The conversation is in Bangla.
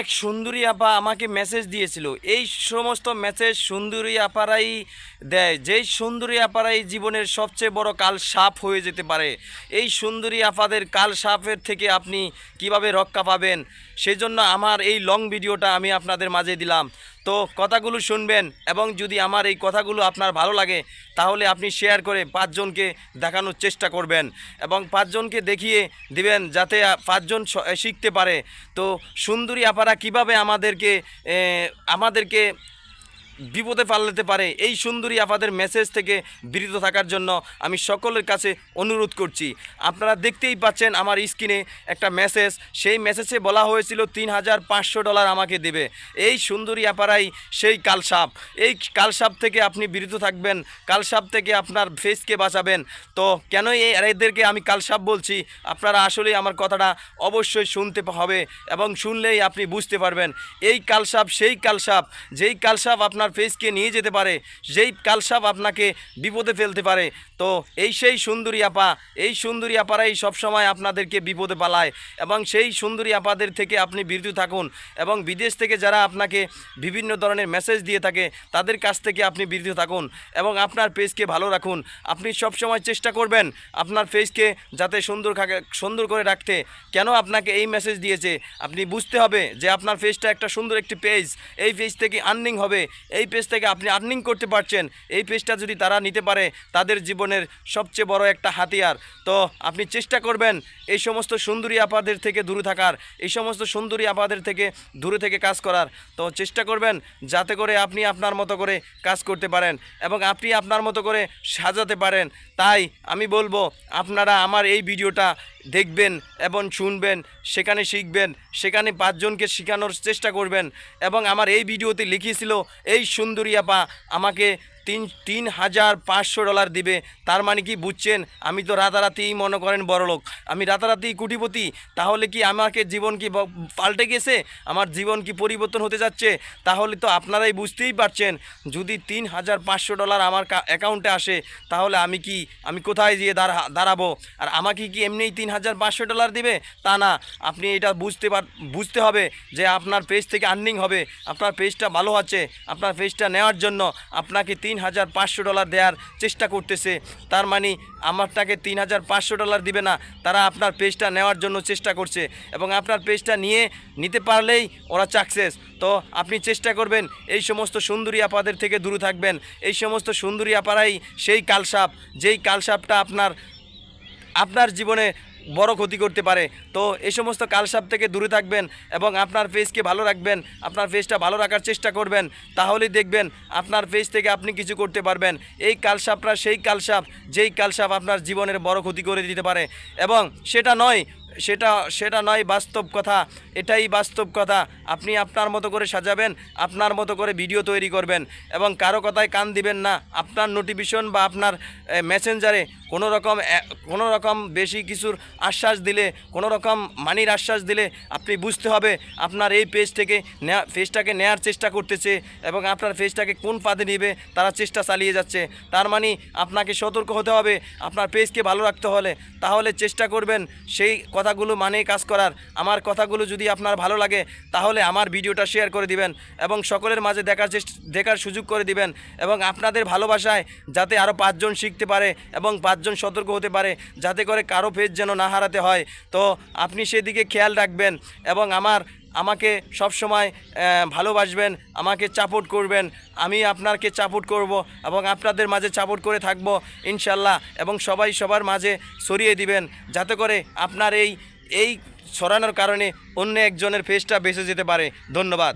এক সুন্দরী আপা আমাকে মেসেজ দিয়েছিল। এই সমস্ত মেসেজ সুন্দরী আপারাই দেয়। যেই সুন্দরী আপারাই জীবনের সবচেয়ে বড় কাল সাপ হয়ে যেতে পারে, এই সুন্দরী আপাদের কাল সাপের থেকে আপনি কীভাবে রক্ষা পাবেন, সেজন্য আমার এই লং ভিডিওটা আমি আপনাদের মাঝে দিলাম। তো কথাগুলো শুনবেন এবং যদি আমার এই কথাগুলো আপনার ভালো লাগে, তাহলে আপনি শেয়ার করে পাঁচজনকে দেখানোর চেষ্টা করবেন এবং পাঁচজনকে দেখিয়ে দিবেন যাতে পাঁচজন শিখতে পারে। তো সুন্দরী আপারা কীভাবে আমাদেরকে আমাদেরকে বিপদে ফালাতে পারে। এই সুন্দরী আপাদের মেসেজ থেকে বিরত থাকার জন্য আমি সকলের কাছে অনুরোধ করছি। আপনারা দেখতেই পাচ্ছেন আমার স্ক্রিনে একটা মেসেজ সেই মেসেজে বলা হয়েছিল তিন হাজার পাঁচশো ডলার আমাকে দেবে। এই সুন্দরী আপারাই সেই কালসাপ। এই কালসাপ থেকে আপনি বিরত থাকবেন। কালসাপ থেকে আপনার ফেসকে বাঁচাবেন। তো কেন এই এদেরকে আমি কালসাপ বলছি? আপনারা আসলেই আমার কথাটা অবশ্যই শুনতে হবে এবং শুনলেই আপনি বুঝতে পারবেন। এই কালসাপ, সেই কালসাপ, যেই কালসাপ আপনার ফেসকে নিয়ে যেতে পারে যেই কালসাপ আপনাকে বিপদে ফেলতে পারে। তো এই সেই সুন্দরী আপা, এই সুন্দরী আপারাই সবসময় আপনাদেরকে বিপদে পালায় এবং সেই সুন্দরী আপাদের থেকে আপনি বিরত থাকুন এবং বিদেশ থেকে যারা আপনাকে বিভিন্ন ধরনের মেসেজ দিয়ে থাকে, তাদের কাছ থেকে আপনি বিরত থাকুন এবং আপনার পেজকে ভালো রাখুন। আপনি সবসময় চেষ্টা করবেন আপনার ফেসকে যাতে সুন্দর সুন্দর করে রাখতে। কেন আপনাকে এই মেসেজ দিয়েছে? আপনি বুঝতে হবে যে আপনার ফেসটা একটা সুন্দর একটি পেজ এই পেজ থেকে আর্নিং হবে এই পেজ থেকে আপনি আর্নিং করতে পারছেন। এই পেজটা যদি তারা নিতে পারে, তাদের জীবনের সবচেয়ে বড় একটা হাতিয়ার। তো আপনি চেষ্টা করবেন এই সমস্ত সুন্দরী আপাদের থেকে দূরে থাকার, এই সমস্ত সুন্দরী আপাদের থেকে দূরে থেকে কাজ করার। তো চেষ্টা করবেন যাতে করে আপনি আপনার মতো করে কাজ করতে পারেন এবং আপনি আপনার মতো করে সাজাতে পারেন। তাই আমি বলব, আপনারা আমার এই ভিডিওটা দেখবেন এবং শুনবেন, সেখানে শিখবেন, সেখানে পাঁচজনকে শেখানোর চেষ্টা করবেন। এবং আমার এই ভিডিওতে লিখিয়েছিল, এই সুন্দরী আপা, আমাকে তিন তিন হাজার পাঁচশো ডলার দিবে। তার মানে কি বুঝছেন? আমি তো রাতারাতিই মনে করেন বড়লোক আমি রাতারাতি কুটিপতি। তাহলে কি আমাকে জীবন কি পাল্টে গেছে? আমার জীবন কি পরিবর্তন হতে যাচ্ছে? তাহলে তো আপনারাই বুঝতেই পারছেন। যদি তিন হাজার পাঁচশো ডলার আমার অ্যাকাউন্টে আসে, তাহলে আমি কি আমি কোথায় গিয়ে দাঁড়া দাঁড়াবো? আর আমাকে কি এমনিই তিন হাজার পাঁচশো ডলার দিবে? তা না। আপনি এটা বুঝতে পার বুঝতে হবে যে আপনার পেজ থেকে আর্নিং হবে। আপনার পেজটা ভালো আছে। আপনার পেজটা নেওয়ার জন্য আপনাকে তিন হাজার পাঁচশো ডলার দেওয়ার চেষ্টা করতেছে। তার মানে আমার আমারটাকে তিন হাজার পাঁচশো ডলার দিবে না, তারা আপনার পেজটা নেওয়ার জন্য চেষ্টা করছে এবং আপনার পেজটা নিয়ে নিতে পারলেই ওরা সাকসেস তো আপনি চেষ্টা করবেন, এই সমস্ত সুন্দরী আপাদের থেকে দূরে থাকবেন। এই সমস্ত সুন্দরী আপারাই সেই কালসাপ, যেই কালসাপটা আপনার আপনার জীবনে বড় ক্ষতি করতে পারে। তো এই সমস্ত কালসাপ থেকে দূরে থাকবেন এবং আপনার ফেসকে ভালো রাখবেন, আপনার ফেসটা ভালো রাখার চেষ্টা করবেন। তাহলেই দেখবেন আপনার ফেস থেকে আপনি কিছু করতে পারবেন। এই কালসাপটা সেই কালসাপ, যেই কালসাপ আপনার জীবনের বড় ক্ষতি করে দিতে পারে। এবং সেটা নয় সেটা সেটা নয়, বাস্তব কথা। এটাই বাস্তব কথা। আপনি আপনার মতো করে সাজাবেন, আপনার মতো করে ভিডিও তৈরি করবেন এবং কারও কথায় কান দিবেন না। আপনার নোটিফিকেশন বা আপনার মেসেঞ্জারে কোনো রকম কোনো রকম বেশি কিছুর আশ্বাস দিলে, কোনো রকম মানির আশ্বাস দিলে আপনি বুঝতে হবে আপনার এই পেজ থেকে নেয়া পেজটাকে নেয়ার চেষ্টা করতেছে এবং আপনার পেজটাকে কোন পাদে নিবে তারা চেষ্টা চালিয়ে যাচ্ছে। তার মানে আপনাকে সতর্ক হতে হবে। আপনার পেজকে ভালো রাখতে হলে তাহলে চেষ্টা করবেন সেই কথাগুলো মানে কাজ করার। আমার কথাগুলো যদি আপনার ভালো লাগে, তাহলে আমার ভিডিওটা শেয়ার করে দিবেন এবং সকলের মাঝে দেখার দেখার সুযোগ করে দিবেন এবং আপনাদের ভালোবাসায় যাতে আরও পাঁচজন শিখতে পারে এবং পাঁচজন সতর্ক হতে পারে, যাতে করে কারও ফেজ যেন না হারাতে হয়। তো আপনি সেদিকে খেয়াল রাখবেন এবং আমার আমাকে সবসময় ভালোবাসবেন, আমাকে চাপোর্ট করবেন। আমি আপনাকে চাপোর্ট করব এবং আপনাদের মাঝে চাপোর্ট করে থাকব, ইনশাল্লাহ। এবং সবাই সবার মাঝে সরিয়ে দিবেন, যাতে করে আপনার এই এই ছড়ানোর কারণে অন্য একজনের ফেসটা বেঁচে যেতে পারে। ধন্যবাদ।